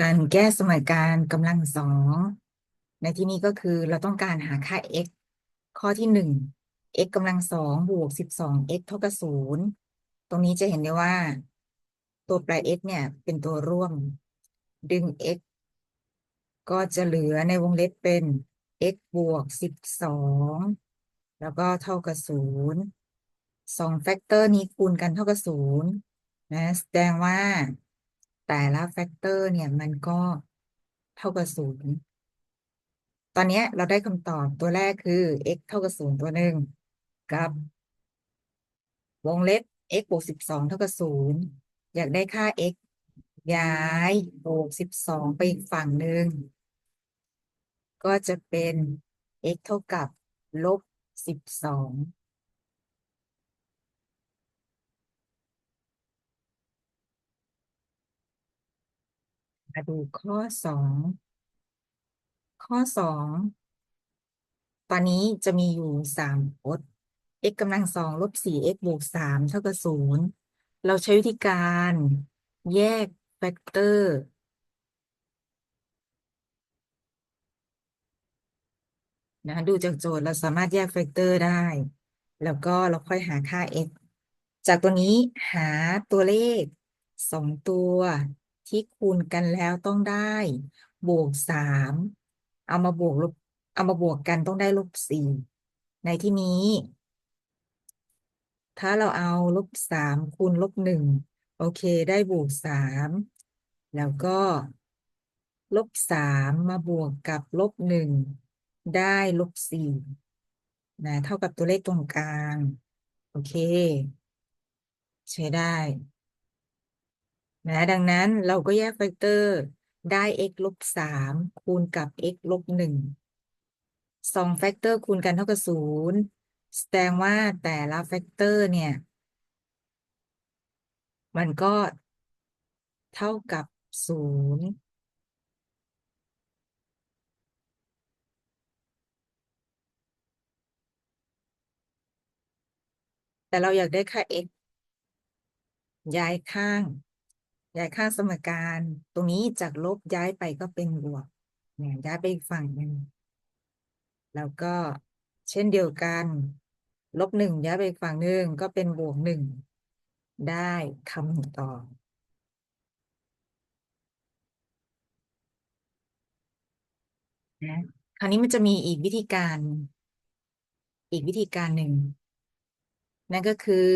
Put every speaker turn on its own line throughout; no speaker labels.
การแก้สมการกำลังสอง ในที่นี้ก็คือเราต้องการหาค่า x ข้อที่หนึ่ง x กำลังสองบวกสิบสอง x เท่ากับศูนย์ตรงนี้จะเห็นได้ว่า ตัวแปร x เนี่ย เป็นตัวร่วม ดึง x ก็จะเหลือในวงเล็บเป็น x บวกสิบสองแล้วก็เท่ากับศูนย์สองแฟกเตอร์นี้คูณกันเท่ากับศูนย์นะแสดงว่า แต่ละแฟกเตอร์เนี่ยมันก็เท่ากับศูนย์ตอนนี้เราได้คำตอบตัวแรกคือ x เท่ากับศูนย์ตัวหนึ่งกับ วงเล็บ x บวกสิบสองเท่ากับศูนย์อยากได้ค่า x ย้ายบวกสิบสองไปอีกฝั่งหนึ่งก็จะเป็น x เท่ากับลบสิบสอง มาดูข้อสอง ข้อสอง ตอนนี้จะมีอยู่สามพจน์ x กำลังสองลบสี่ x บวกสามเท่ากับศูนย์เราใช้วิธีการแยกแฟกเตอร์ นะดูจากโจทย์เราสามารถแยกแฟกเตอร์ได้ แล้วก็เราค่อยหาค่า x จากตัวนี้หาตัวเลขสองตัว ที่คูณกันแล้วต้องได้ บวกสามเอามาบวกลบเอามาบวกกันต้องได้ลบสี่ในที่นี้ ถ้าเราเอาลบสามคูณลบหนึ่งโอเคได้บวกสามแล้วก็ลบสามมาบวกกับลบหนึ่งได้ลบสี่นะเท่ากับตัวเลขตรงกลาง โอเค ใช้ได้ นะดังนั้นเราก็แยกแฟกเตอร์ได้ x ลบสามคูณกับ x ลบหนึ่งสองแฟกเตอร์คูณกันเท่ากับศูนย์แสดงว่าแต่ละแฟกเตอร์เนี่ย มันก็เท่ากับศูนย์แต่เราอยากได้ค่า x ย้ายข้าง ย้ายข้างสมการ ตรงนี้จากลบย้ายไปก็เป็นบวกเนี่ยย้ายไปอีกฝั่งหนึ่งแล้วก็เช่นเดียวกัน ลบหนึ่งย้ายไปอีกฝั่งหนึ่งก็เป็นบวกหนึ่งได้คำตอบนะคราวนี้มันจะมีอีกวิธีการ อีกวิธีการหนึ่ง นั่นก็คือ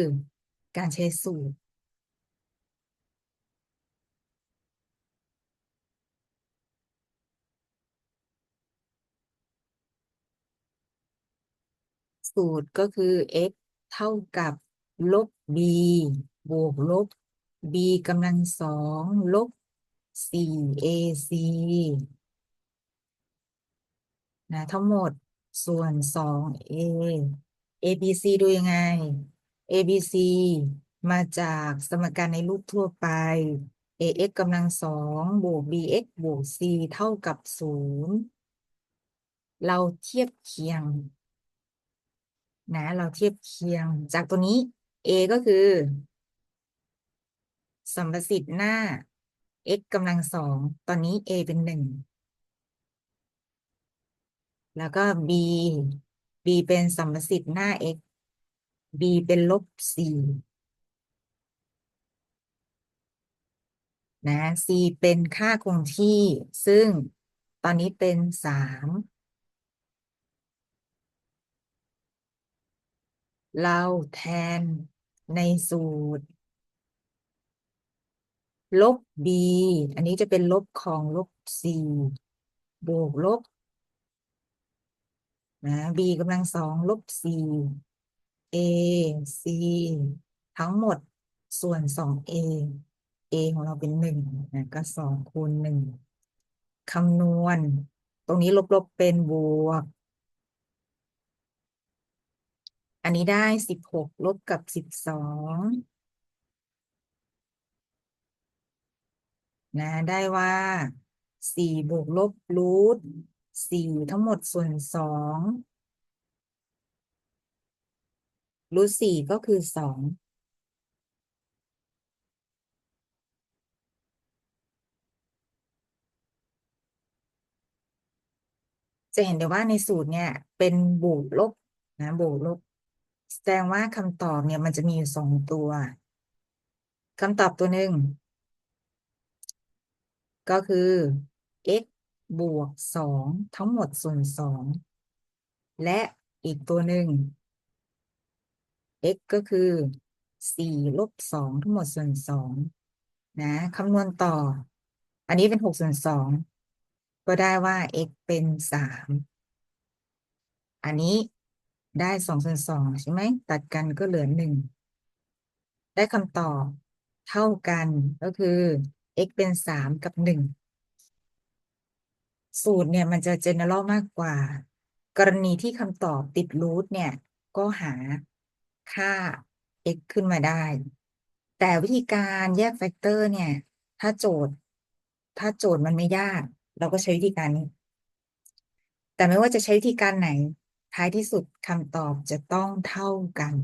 การใช้สูตร สูตรก็คือ x เท่ากับลบ b บวกลบ b กำลังสองลบ 4ac นะทั้งหมดส่วน 2a abc ดูยังไง abc มาจากสมการในรูปทั่วไป ax กำลังสองบวก bx บวก c เท่ากับศูนย์เราเทียบเคียง นะ เราเทียบเคียงจากตัวนี้ a ก็คือสัมประสิทธิ์หน้า x กำลังสองตอนนี้ a เป็นหนึ่งแล้วก็ b b เป็นสัมประสิทธิ์หน้า x b เป็นลบสี่นะ c เป็นค่าคงที่ ซึ่งตอนนี้เป็นสาม เราแทนในสูตร ลบ b อันนี้จะเป็นลบของลบสี่บวกลบนะ b กำลังสองลบสี่ a c ทั้งหมดส่วนสอง a a ของเราเป็นหนึ่งนะก็สองคูณหนึ่งคำนวณ ตรงนี้ลบ ๆ เป็นบวก อันนี้ได้สิบหกลบกับสิบสองนะได้ว่าสี่บวกลบรูทสี่ทั้งหมดส่วนสองรูทสี่ก็คือสองจะเห็นได้ว่าในสูตรเนี่ยเป็นบวกลบนะบวกลบ แสดงว่าคำตอบเนี่ยมันจะมีอยู่สองตัวคำตอบตัวหนึ่ง ก็คือ x บวกสองทั้งหมดส่วนสองและอีกตัวหนึ่ง x ก็คือสี่ลบสองทั้งหมดส่วนสองนะคำนวณต่อ อันนี้เป็นหกส่วนสองก็ได้ว่า x เป็นสามอันนี้ ได้สองส่วนสองใช่ไหมตัดกันก็เหลือหนึ่งได้คำตอบเท่ากันก็คือ x เป็นสามกับหนึ่งสูตรเนี่ยมันจะ general มากกว่า กรณีที่คำตอบติดรูทเนี่ยก็หาค่า x ขึ้นมาได้ แต่วิธีการแยกแฟกเตอร์เนี่ย ถ้าโจทย์ ถ้าโจทย์มันไม่ยาก เราก็ใช้วิธีการนี้ แต่ไม่ว่าจะใช้วิธีการไหน ท้ายที่สุดคำตอบจะต้องเท่ากัน